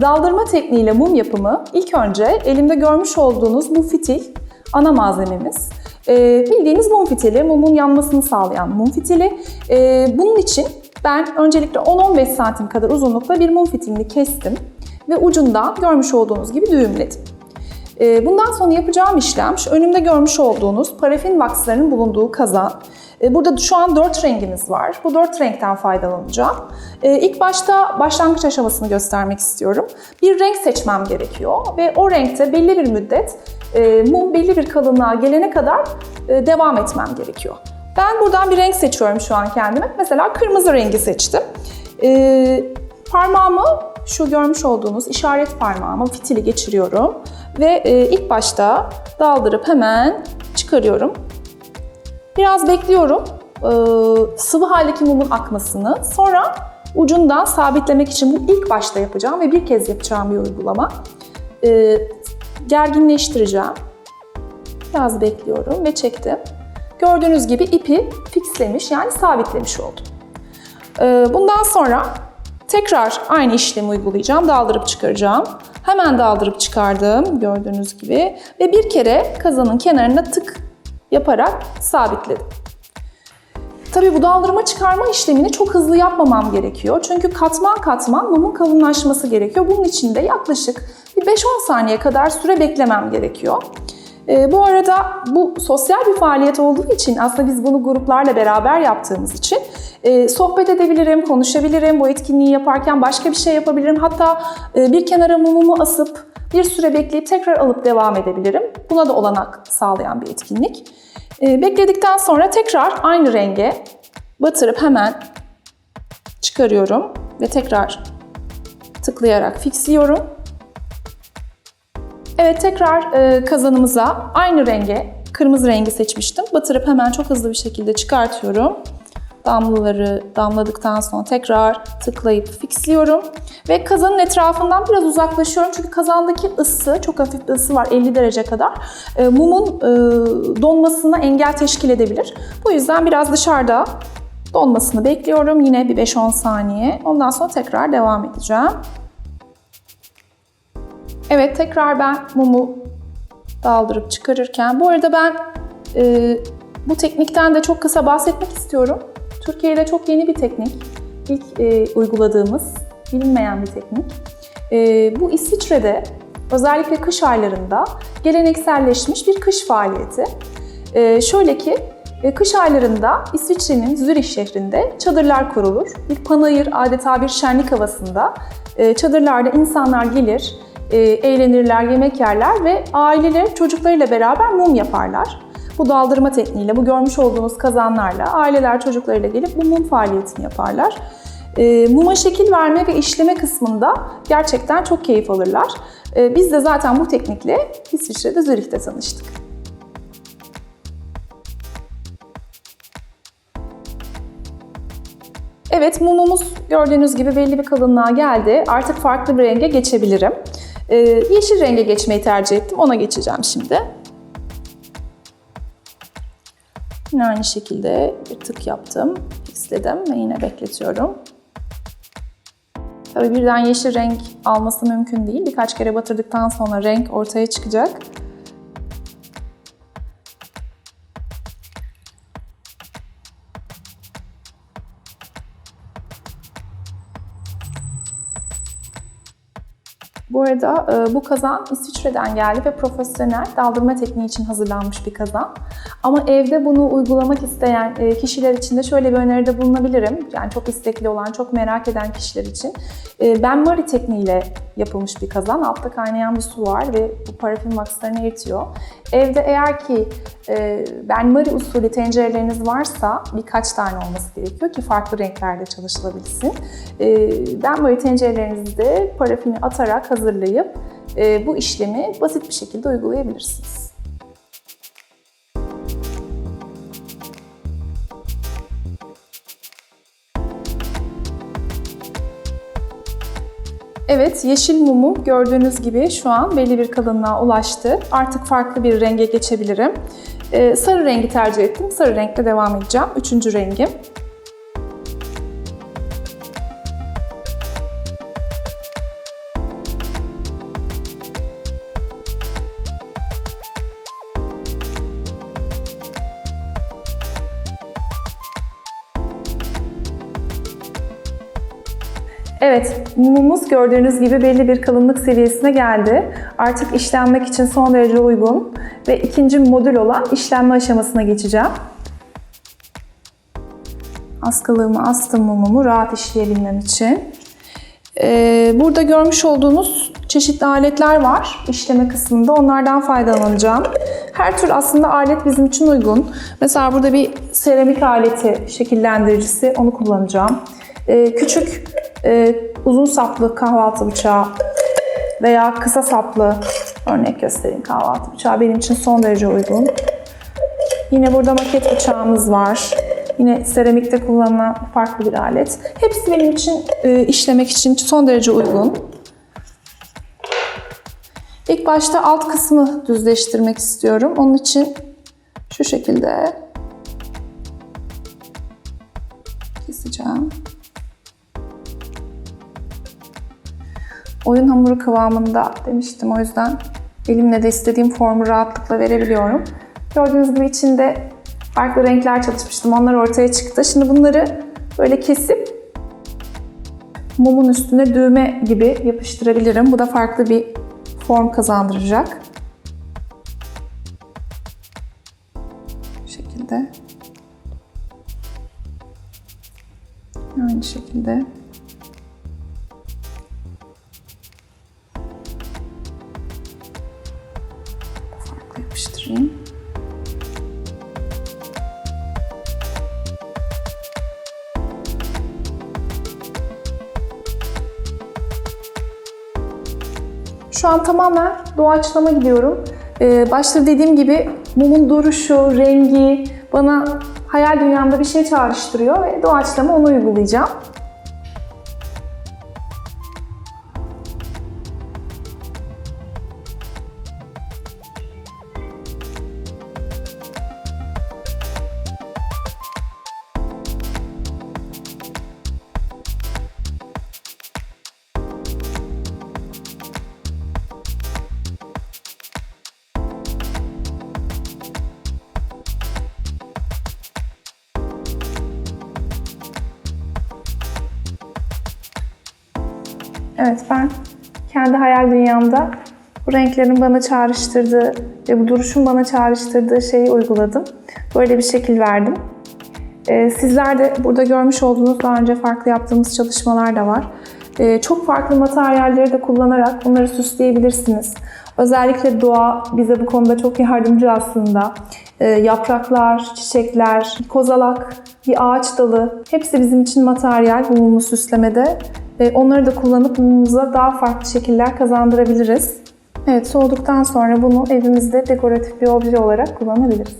Daldırma tekniğiyle mum yapımı ilk önce elimde görmüş olduğunuz bu fitil ana malzememiz. Ee, bildiğiniz mum fitili, mumun yanmasını sağlayan mum fitili. Ee, bunun için ben öncelikle 10-15 santim kadar uzunlukta bir mum fitilini kestim ve ucundan görmüş olduğunuz gibi düğümledim. Ee, bundan sonra yapacağım işlem şu önümde görmüş olduğunuz parafin vaksların bulunduğu kazan. Ee, Burada şu an dört rengimiz var. Bu dört renkten faydalanacağım. Ee, İlk başta başlangıç aşamasını göstermek istiyorum. Bir renk seçmem gerekiyor ve o renkte belli bir müddet e, mum belli bir kalınlığa gelene kadar e, devam etmem gerekiyor. Ben buradan bir renk seçiyorum şu an kendime. Mesela kırmızı rengi seçtim. Parmağımı şu görmüş olduğunuz işaret parmağıma fitili geçiriyorum ve e, ilk başta daldırıp hemen çıkarıyorum. Biraz bekliyorum e, sıvı haldeki mumun akmasını. Sonra ucundan sabitlemek için bu ilk başta yapacağım ve bir kez yapacağım bir uygulama. E, gerginleştireceğim. Biraz bekliyorum ve çektim. Gördüğünüz gibi ipi fixlemiş yani sabitlemiş oldum. E, bundan sonra tekrar aynı işlemi uygulayacağım. Daldırıp çıkaracağım. Hemen daldırıp çıkardım gördüğünüz gibi ve bir kere kazanın kenarına tık yaparak sabitledim. Tabii bu daldırma çıkarma işlemini çok hızlı yapmamam gerekiyor. Çünkü katman katman mumun kalınlaşması gerekiyor. Bunun için de yaklaşık bir 5-10 saniye kadar süre beklemem gerekiyor. Ee, bu arada bu sosyal bir faaliyet olduğu için aslında biz bunu gruplarla beraber yaptığımız için e, sohbet edebilirim, konuşabilirim. Bu etkinliği yaparken başka bir şey yapabilirim. Hatta e, bir kenara mumumu asıp bir süre bekleyip tekrar alıp devam edebilirim. Buna da olanak sağlayan bir etkinlik. E, bekledikten sonra tekrar aynı renge batırıp hemen çıkarıyorum ve tekrar tıklayarak fixliyorum. Evet tekrar e, kazanımıza aynı renge, kırmızı rengi seçmiştim. Batırıp hemen çok hızlı bir şekilde çıkartıyorum. Damlaları damladıktan sonra tekrar tıklayıp fixliyorum. Ve kazanın etrafından biraz uzaklaşıyorum. Çünkü kazandaki ısı, çok hafif bir ısı var 50 derece kadar. E, mumun e, donmasına engel teşkil edebilir. Bu yüzden biraz dışarıda donmasını bekliyorum. Yine bir 5-10 saniye. Ondan sonra tekrar devam edeceğim. Evet tekrar ben mumu daldırıp çıkarırken, bu arada ben e, bu teknikten de çok kısa bahsetmek istiyorum. Türkiye'de çok yeni bir teknik, ilk e, uyguladığımız bilinmeyen bir teknik. E, bu İsviçre'de özellikle kış aylarında gelenekselleşmiş bir kış faaliyeti. E, şöyle ki e, kış aylarında İsviçre'nin Zürih şehrinde çadırlar kurulur. Bir panayır adeta bir şenlik havasında e, çadırlarda insanlar gelir, e, eğlenirler, yemek yerler ve aileler çocuklarıyla beraber mum yaparlar. Bu daldırma tekniğiyle, bu görmüş olduğunuz kazanlarla aileler çocuklarıyla gelip bu mum faaliyetini yaparlar. E, muma şekil verme ve işleme kısmında gerçekten çok keyif alırlar. E, biz de zaten bu teknikle İsviçre'de Zürih'te tanıştık. Evet mumumuz gördüğünüz gibi belli bir kalınlığa geldi. Artık farklı bir renge geçebilirim. Ee, yeşil renge geçmeyi tercih ettim. Ona geçeceğim şimdi. Yine aynı şekilde bir tık yaptım. istedim ve yine bekletiyorum. Tabii birden yeşil renk alması mümkün değil. Birkaç kere batırdıktan sonra renk ortaya çıkacak. Bu arada e, bu kazan İsviçre'den geldi ve profesyonel daldırma tekniği için hazırlanmış bir kazan. Ama evde bunu uygulamak isteyen e, kişiler için de şöyle bir öneride bulunabilirim. Yani çok istekli olan, çok merak eden kişiler için. E, Ben Mari tekniğiyle yapılmış bir kazan. Altta kaynayan bir su var ve bu parafin vakslarını eritiyor. Evde eğer ki e, Ben Mari usulü tencereleriniz varsa birkaç tane olması gerekiyor ki farklı renklerde çalışılabilsin. Ben Mari tencerelerinizde parafini atarak hazırlayıp bu işlemi basit bir şekilde uygulayabilirsiniz. Evet, yeşil mumu gördüğünüz gibi şu an belli bir kalınlığa ulaştı. Artık farklı bir renge geçebilirim. Ee, sarı rengi tercih ettim. Sarı renkle devam edeceğim. Üçüncü rengim. Evet, mumumuz gördüğünüz gibi belli bir kalınlık seviyesine geldi. Artık işlenmek için son derece uygun ve ikinci modül olan işlenme aşamasına geçeceğim. Askılığımı astım mumumu rahat işleyebilmem için. Ee, burada görmüş olduğunuz çeşitli aletler var işleme kısmında. Onlardan faydalanacağım. Her tür aslında alet bizim için uygun. Mesela burada bir seramik aleti şekillendiricisi, onu kullanacağım. Ee, küçük e, uzun saplı kahvaltı bıçağı veya kısa saplı örnek göstereyim kahvaltı bıçağı benim için son derece uygun. Yine burada maket bıçağımız var. Yine seramikte kullanılan farklı bir alet. Hepsi benim için e, işlemek için son derece uygun. İlk başta alt kısmı düzleştirmek istiyorum. Onun için şu şekilde keseceğim. Oyun hamuru kıvamında demiştim o yüzden elimle de istediğim formu rahatlıkla verebiliyorum. Gördüğünüz gibi içinde farklı renkler çalışmıştım. Onlar ortaya çıktı. Şimdi bunları böyle kesip mumun üstüne düğme gibi yapıştırabilirim. Bu da farklı bir form kazandıracak. Yapıştırayım. Şu an tamamen doğaçlama gidiyorum. Ee, başta dediğim gibi mumun duruşu, rengi bana hayal dünyamda bir şey çağrıştırıyor ve doğaçlama onu uygulayacağım. Evet ben kendi hayal dünyamda bu renklerin bana çağrıştırdığı ve bu duruşun bana çağrıştırdığı şeyi uyguladım. Böyle bir şekil verdim. Ee, sizler de burada görmüş olduğunuz daha önce farklı yaptığımız çalışmalar da var. Ee, çok farklı materyalleri de kullanarak bunları süsleyebilirsiniz. Özellikle doğa bize bu konuda çok yardımcı aslında. Ee, yapraklar, çiçekler, kozalak, bir ağaç dalı hepsi bizim için materyal bu mumu süslemede. Onları da kullanıp mumumuza daha farklı şekiller kazandırabiliriz. Evet soğuduktan sonra bunu evimizde dekoratif bir obje olarak kullanabiliriz.